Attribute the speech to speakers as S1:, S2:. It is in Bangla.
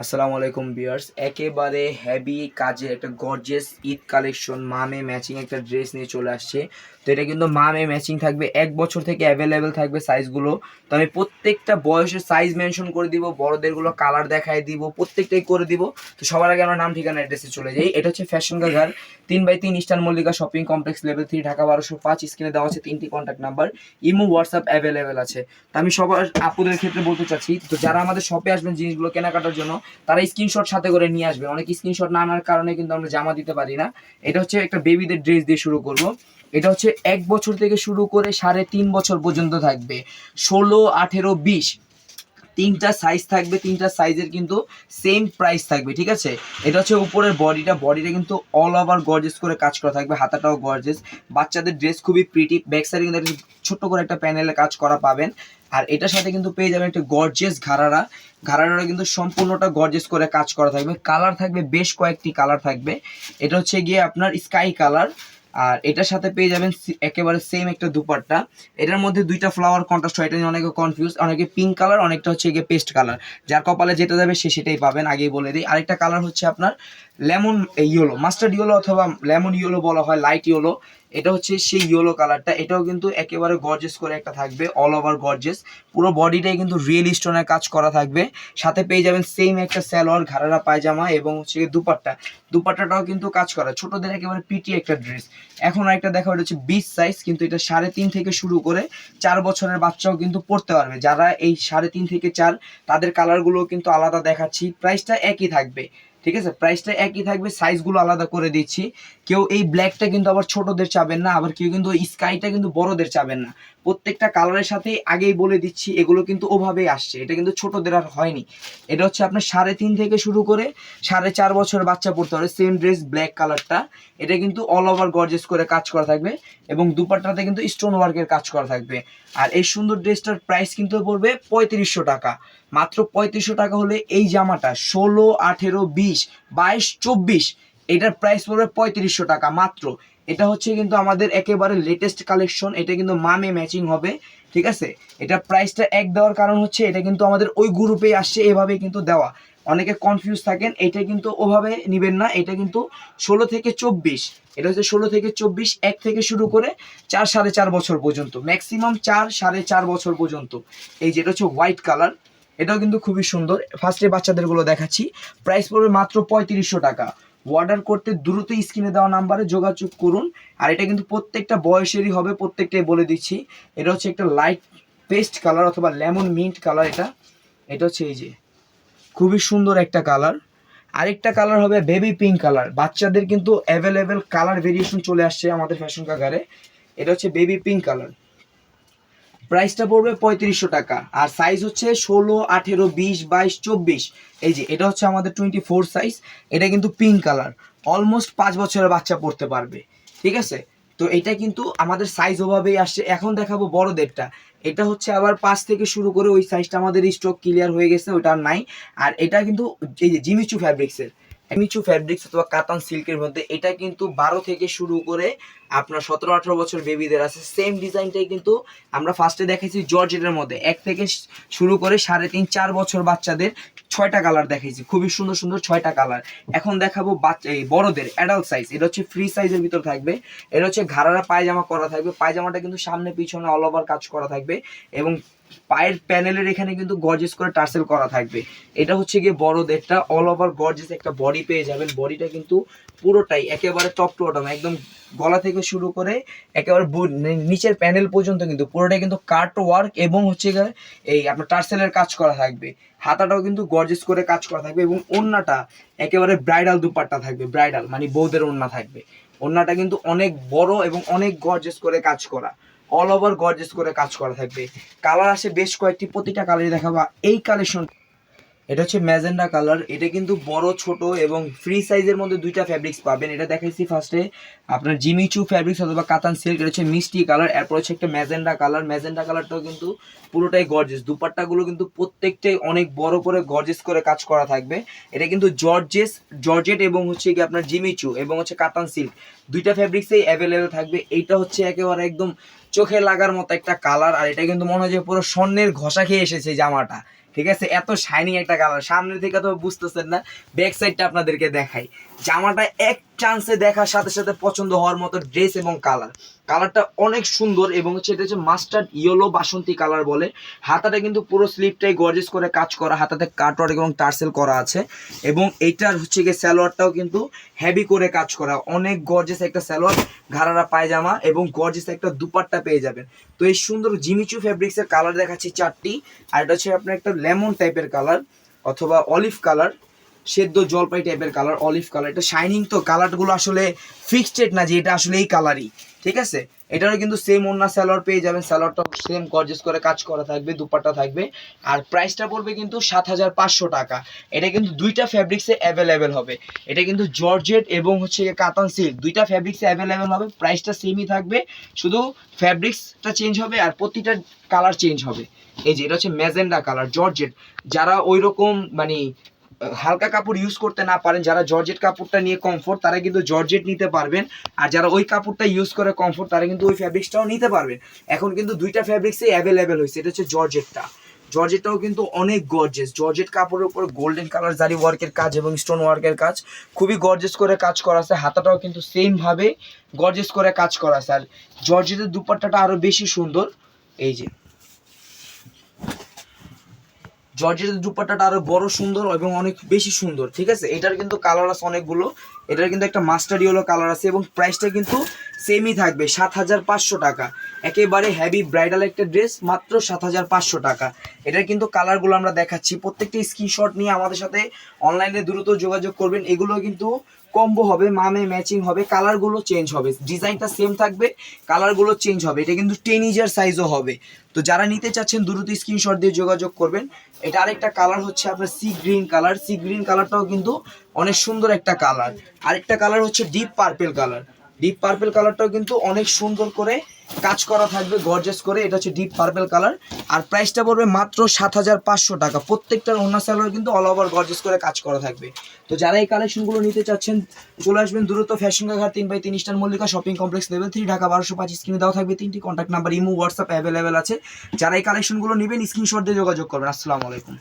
S1: আসসালামু আলাইকুম বিয়ার্স একেবারে হেভি কাজে একটা গর্জেস ঈদ কালেকশন মামে ম্যাচিং একটা ড্রেস নিয়ে চলে আসছে। তো এটা কিন্তু মামে ম্যাচিং থাকবে, এক বছর থেকে অ্যাভেলেবেল থাকবে সাইজগুলো তো আমি প্রত্যেকটা বয়সের সাইজ মেনশন করে দিব, বড়দেরগুলো কালার দেখায় দিব, প্রত্যেকটাই করে দিব। তো সবার আগে আমার নাম, ঠিকানা অ্যাড্রেসে চলে যাই। এটা হচ্ছে ফ্যাশন গাজার তিন বাই তিন eastern Mallika shopping complex level three Dhaka বারোশো পাঁচ স্ক্রিনে দেওয়া আছে তিনটি contact number imo WhatsApp available আছে। তো আমি সবার আপুদের ক্ষেত্রে বলতে চাচ্ছি, তো যারা আমাদের শপে আসবেন জিনিসগুলো কেনাকাটার জন্য তারা স্ক্রিনশট সাথে করে নিয়ে আসবে। অনেক স্ক্রিনশট না আনার কারণে কিন্তু আমরা জামা দিতে পারি না। এটা হচ্ছে একটা বেবিদের ড্রেস দিয়ে শুরু করব। এটা হচ্ছে এক বছর থেকে শুরু করে সাড়ে তিন বছর পর্যন্ত থাকবে। ষোলো, আঠেরো, বিশ তিনটা সাইজ থাকবে, তিনটা সাইজের কিন্তু সেম প্রাইস থাকবে, ঠিক আছে? এটা হচ্ছে উপরের বডিটা বডিটা কিন্তু অল ওভার গর্জেস করে কাজ করা থাকবে, হাতাটাও গর্জেস বাচ্চাদের ড্রেস খুবই প্রিটি ব্যাক সাইডে কিন্তু একটা ছোট্ট করে একটা প্যানেলে কাজ করা পাবেন। আর এটার সাথে কিন্তু পেয়ে যাবেন একটা গর্জেস ঘাড়ারা। ঘাড়ারা কিন্তু সম্পূর্ণটা গর্জেস করে কাজ করা থাকবে। কালার থাকবে, বেশ কয়েকটি কালার থাকবে। এটা হচ্ছে গিয়ে আপনার স্কাই কালার আর এটার সাথে পেয়ে যাবেন একেবারে সেম একটা দুপাট্টা। এটার মধ্যে দুইটা ফ্লাওয়ার কন্ট্রাস্ট হয়, এটা নিয়ে অনেকে কনফিউজ অনেকে পিঙ্ক কালার অনেকটা হচ্ছে গিয়ে পেস্ট কালার যার কপালে যেটা যাবে সে সেটাই পাবেন, আগেই বলে দিই। আরেকটা কালার হচ্ছে আপনার লেমন ইয়েলো মাস্টার্ড ইয়েলো অথবা লেমন ইয়েলো বলা হয় লাইট ইয়েলো এটা হচ্ছে সেই ইয়েলো কালারটা এটাও কিন্তু একেবারে গর্জেস করে একটা থাকবে অল ওভার গর্জেস পুরো বডিটাই কিন্তু রিয়েল স্টোনের কাজ করা থাকবে। সাথে পেয়ে যাবেন সেম একটা স্যালোয়ার ঘাড়ারা পায়জামা এবং হচ্ছে দুপাট্টা। দুপাট্টাটাও কিন্তু কাজ করা। ছোটদের একেবারে পিটি একটা ড্রেস এখন একটা দেখা হচ্ছে বিশ সাইজ কিন্তু এটা সাড়ে তিন থেকে শুরু করে চার বছরের বাচ্চাও কিন্তু পড়তে পারবে। যারা এই সাড়ে তিন থেকে চার, তাদের কালারগুলো কিন্তু আলাদা দেখাচ্ছি। প্রাইসটা একই থাকবে। ঠিক আছে? প্রাইসটা একই থাকবে সাইজগুলো আলাদা করে দিচ্ছি। কেউ এই ব্ল্যাকটা কিন্তু আবার ছোটদের চাবেন না, আবার কেউ কিন্তু স্কাইটা কিন্তু বড়দের চাবেন না। প্রত্যেকটা কালারের সাথে আগেই বলে দিচ্ছি, এগুলো কিন্তু ওভাবেই আসছে। এটা কিন্তু ছোটদের আর হয়নি। এটা হচ্ছে আপনার সাড়ে তিন থেকে শুরু করে সাড়ে চার বছর বাচ্চা পড়তে পারে সেম ড্রেস ব্ল্যাক কালারটা এটা কিন্তু অল ওভার গর্জেস করে কাজ করা থাকবে এবং দুপাট্টাতে কিন্তু স্টোন ওয়ার্কের কাজ করা থাকবে। আর এই সুন্দর ড্রেসটার প্রাইস কিন্তু পড়বে পঁয়ত্রিশশো টাকা। মাত্র পঁয়ত্রিশশো টাকা হলে এই জামাটা ষোলো, আঠেরো, বিশ, বাইশ, চব্বিশ, এটার প্রাইস পড়বে পঁয়ত্রিশশো টাকা মাত্র। এটা হচ্ছে কিন্তু আমাদের একেবারে লেটেস্ট কালেকশন এটা কিন্তু মামে ম্যাচিং হবে, ঠিক আছে? এটা প্রাইসটা এক দেওয়ার কারণ হচ্ছে এটা কিন্তু আমাদের ওই গ্রুপেই আসছে, এভাবে কিন্তু দেওয়া। অনেকে কনফিউজ থাকেন, এটা কিন্তু ওভাবে নিবেন না, এটা কিন্তু ষোলো থেকে চব্বিশ, এটা হচ্ছে ষোলো থেকে চব্বিশ, এক থেকে শুরু করে চার সাড়ে চার বছর পর্যন্ত ম্যাক্সিমাম চার সাড়ে চার বছর পর্যন্ত। এই যেটা হচ্ছে হোয়াইট কালার এটাও কিন্তু খুবই সুন্দর। ফার্স্টে বাচ্চাদেরগুলো দেখাচ্ছি। প্রাইস পড়বে মাত্র পঁয়ত্রিশশো টাকা। অর্ডার করতে দ্রুত স্ক্রিনে দেওয়া নাম্বারে যোগাযোগ করুন। আর এটা কিন্তু প্রত্যেকটা বয়সেরই হবে, প্রত্যেকটাই বলে দিচ্ছি। এটা হচ্ছে একটা লাইট পেস্ট কালার অথবা লেমন মিন্ট কালার এটা। এটা হচ্ছে এই যে, খুবই সুন্দর একটা কালার আরেকটা কালার হবে বেবি পিঙ্ক কালার বাচ্চাদের কিন্তু অ্যাভেলেবেল কালার ভেরিয়েশন চলে আসছে আমাদের ফ্যাশন কাগারে এটা হচ্ছে বেবি পিঙ্ক কালার প্রাইসটা পড়বে পঁয়ত্রিশশো টাকা। আর সাইজ হচ্ছে ষোলো, আঠেরো, বিশ, বাইশ, চব্বিশ। এই যে, এটা হচ্ছে আমাদের টোয়েন্টি ফোর সাইজ এটা কিন্তু পিঙ্ক কালার অলমোস্ট পাঁচ বছরের বাচ্চা পড়তে পারবে। ঠিক আছে? তো এটা কিন্তু আমাদের সাইজ ওভাবেই আসছে। এখন দেখাবো বড়দেরটা। এটা হচ্ছে আবার পাঁচ থেকে শুরু করে ওই সাইজটা আমাদের স্টক ক্লিয়ার হয়ে গেছে ওটা নাই। আর এটা কিন্তু এই যে জিমিচু ফ্যাব্রিক্সের জিমিচু ফ্যাব্রিক্স অথবা কাতান সিল্কের মধ্যে, এটা কিন্তু বারো থেকে শুরু করে আপনার সতেরো, আঠারো বছর বেবিদের আছে। সেম ডিজাইনটাই কিন্তু আমরা ফার্স্টে দেখেছি জর্জেটের মধ্যে। এক থেকে শুরু করে সাড়ে তিন, চার বছর বাচ্চাদের ছয়টা কালার দেখেছি খুবই সুন্দর সুন্দর ছয়টা কালার এখন দেখাবো বাচ্চা, এই বড়দের অ্যাডাল্ট সাইজ এটা হচ্ছে ফ্রি সাইজের ভিতর থাকবে। এটা হচ্ছে ঘাড়ারা পায়জামা করা থাকবে। পায়জামাটা কিন্তু সামনে, পিছনে অল ওভার কাজ করা থাকবে। এবং পায়ের প্যানেলের এখানে কিন্তু গর্জেস করে টার্সেল করা থাকবে। এটা হচ্ছে গিয়ে বড়দেরটা অল ওভার গর্জেস একটা বডি পেয়ে যাবেন। বডিটা কিন্তু পুরোটাই একেবারে টপ টু বটম একদম গলা থেকে শুরু করে একেবারে নিচের প্যানেল পর্যন্ত কিন্তু পুরোটাই কিন্তু কাট ওয়ার্ক এবং হচ্ছে গিয়ে এই আপনার টার্সেলের কাজ করা থাকবে। হাতাটাও কিন্তু গর্জেস করে কাজ করা থাকবে এবং ওড়নাটা একেবারে ব্রাইডাল দুপাট্টা থাকবে ব্রাইডাল মানে বৌদের ওড়না থাকবে। ওড়নাটা কিন্তু অনেক বড় এবং অনেক গর্জেস করে কাজ করা। অল ওভার গর্জেস করে কাজ করা থাকবে। কালার আসে বেশ কয়েকটি, প্রতিটা কালারই দেখাবা। এই কালেকশন এটা হচ্ছে ম্যাজেন্ডা কালার এটা কিন্তু বড়, ছোট এবং ফ্রি সাইজের মধ্যে দুইটা ফ্যাব্রিক্স পাবেন। এটা দেখাইছি ফার্স্টে আপনার জিমিচু ফ্যাব্রিক্স অথবা কাতান সিল্ক এটা হচ্ছে মিষ্টি কালার এরপর হচ্ছে একটা ম্যাজেন্ডা কালার ম্যাজেন্ডা কালারটাও কিন্তু পুরোটাই গর্জেস দুপাট্টাগুলো কিন্তু প্রত্যেকটাই অনেক বড় করে গর্জেস করে কাজ করা থাকবে। এটা কিন্তু জর্জেস জর্জেট এবং হচ্ছে কি আপনার জিমিচু এবং হচ্ছে কাতান সিল্ক দুইটা ফ্যাব্রিক্সেই অ্যাভেলেবেল থাকবে। এইটা হচ্ছে একেবারে একদম চোখে লাগার মতো একটা কালার আর এটা কিন্তু মনে হয় যে পুরো স্বর্ণের ঘষা খেয়ে এসেছে জামাটা। ঠিক আছে? এত শাইনিং একটা কালার সামনে থেকে তো বুঝতেছেন না ব্যাক সাইডটা আপনাদেরকে দেখাই। জামাটা এক চান্সে দেখার সাথে সাথে পছন্দ হওয়ার মতো ড্রেস এবং কালার কালারটা অনেক সুন্দর এবং হচ্ছে এটা হচ্ছে মাস্টার্ড ইয়েলো বাসন্তী কালার বলে। হাতাটা কিন্তু পুরো স্লিপটাই গর্জেস করে কাজ করা, হাতাতে কাটওয়ার্ক এবং টার্সেল করা আছে। এবং এইটার হচ্ছে গিয়ে স্যালোয়ারটাও কিন্তু হেভি করে কাজ করা। অনেক গর্জেস একটা স্যালোয়ার ঘাড়ারা পায়জামা এবং গর্জেস একটা দুপাট্টা পেয়ে যাবেন। তো এই সুন্দর জিমিচু ফ্যাব্রিক্সের কালার দেখাচ্ছি চারটি। আর এটা হচ্ছে আপনার একটা লেমন টাইপের কালার অথবা অলিভ কালার সেদ্ধ জলপাই টাইপের কালার অলিভ কালার এটা শাইনিং তো কালারগুলো আসলে ফিক্সড না যে এটা আসলে এই কালারই ঠিক আছে? এটারও কিন্তু সেম অন্য স্যালোয়ার পেয়ে যাবেন। স্যালোয়ারটা সেম গর্জেস করে কাজ করা থাকবে, দুপাট্টা থাকবে। আর প্রাইসটা পড়বে কিন্তু সাত হাজার পাঁচশো টাকা। এটা কিন্তু দুইটা ফ্যাব্রিক্সে অ্যাভেলেবেল হবে। এটা কিন্তু জর্জেট এবং হচ্ছে কাতান সিল্ক দুইটা ফ্যাব্রিক্সে অ্যাভেলেবেল হবে। প্রাইসটা সেমই থাকবে। শুধু ফ্যাব্রিক্সটা চেঞ্জ হবে আর প্রতিটা কালার চেঞ্জ হবে। এই যে, এটা হচ্ছে ম্যাজেন্ডা কালার জর্জেট যারা ওই রকম মানে হালকা কাপড় ইউজ করতে না পারেন, যারা জর্জেট কাপড়টা নিয়ে কমফোর্ট তারা কিন্তু জর্জেট নিতে পারবেন। আর যারা ওই কাপড়টা ইউজ করে কমফোর্ট তারা কিন্তু ওই ফ্যাব্রিক্সটাও নিতে পারবেন। এখন কিন্তু দুইটা ফ্যাব্রিক্সই অ্যাভেলেবেল হয়েছে, এটা হচ্ছে জর্জেটটা। জর্জেটটাও কিন্তু অনেক গর্জেস জর্জেট কাপড়ের উপর গোল্ডেন কালার জারি ওয়ার্কের কাজ এবং স্টোন ওয়ার্কের কাজ খুবই গর্জেস করে কাজ করা আছে। হাতাটাও কিন্তু সেম ভাবে গর্জেস করে কাজ করা আছে। আর জর্জেটের দুপাট্টাটা আরও বেশি সুন্দর। এই যে জর্জেটের দুপাট্টাটা আরও বড় সুন্দর এবং অনেক বেশি সুন্দর, ঠিক আছে? এটার কিন্তু কালার আছে অনেকগুলো। এটার কিন্তু একটা মাস্টার ইয়েলো কালার আছে এবং প্রাইসটা কিন্তু সেমই থাকবে, সাত হাজার পাঁচশো টাকা। একেবারে হ্যাভি ব্রাইডাল একটা ড্রেস মাত্র সাত হাজার পাঁচশো টাকা। এটার কিন্তু কালারগুলো আমরা দেখাচ্ছি। প্রত্যেকটা স্ক্রিনশট নিয়ে আমাদের সাথে অনলাইনে দ্রুত যোগাযোগ করবেন। এগুলো কিন্তু কম্বো হবে মামে ম্যাচিং হবে কালারগুলো চেঞ্জ হবে। ডিজাইনটা সেম থাকবে কালারগুলো চেঞ্জ হবে। এটা কিন্তু টেন ইজার সাইজও হবে। তো যারা নিতে চাচ্ছেন, দ্রুত স্ক্রিনশট দিয়ে যোগাযোগ করবেন। এটা আরেকটা কালার হচ্ছে আপনার sea green colour sea green কালারটাও কিন্তু অনেক সুন্দর একটা কালার আরেকটা কালার হচ্ছে deep purple colour deep purple কালারটাও কিন্তু অনেক সুন্দর করে কাজ করা থাকবে গর্জেস করে, এটা হচ্ছে ডিপ পার্পেল কালার আর প্রাইসটা পড়বে মাত্র সাত হাজার পাঁচশো টাকা। প্রত্যেকটার অন্য স্যালোয়ার কিন্তু অল ওভার গর্জেস করে কাজ করা থাকবে। তো যারা এই কালেকশনগুলো নিতে চাচ্ছেন, চলে আসবেন দ্রুত ফ্যাশন ঘাট তিন বাই তিন star Mallika shopping complex level three Dhaka বারোশো পাঁচ স্ক্রিনে দেওয়া থাকবে তিনটি। Contact number imo WhatsApp available আছে। যারা এই কালেকশনগুলো নেবেন স্ক্রিনশট দিয়ে যোগাযোগ করবেন। আসসালামু আলাইকুম।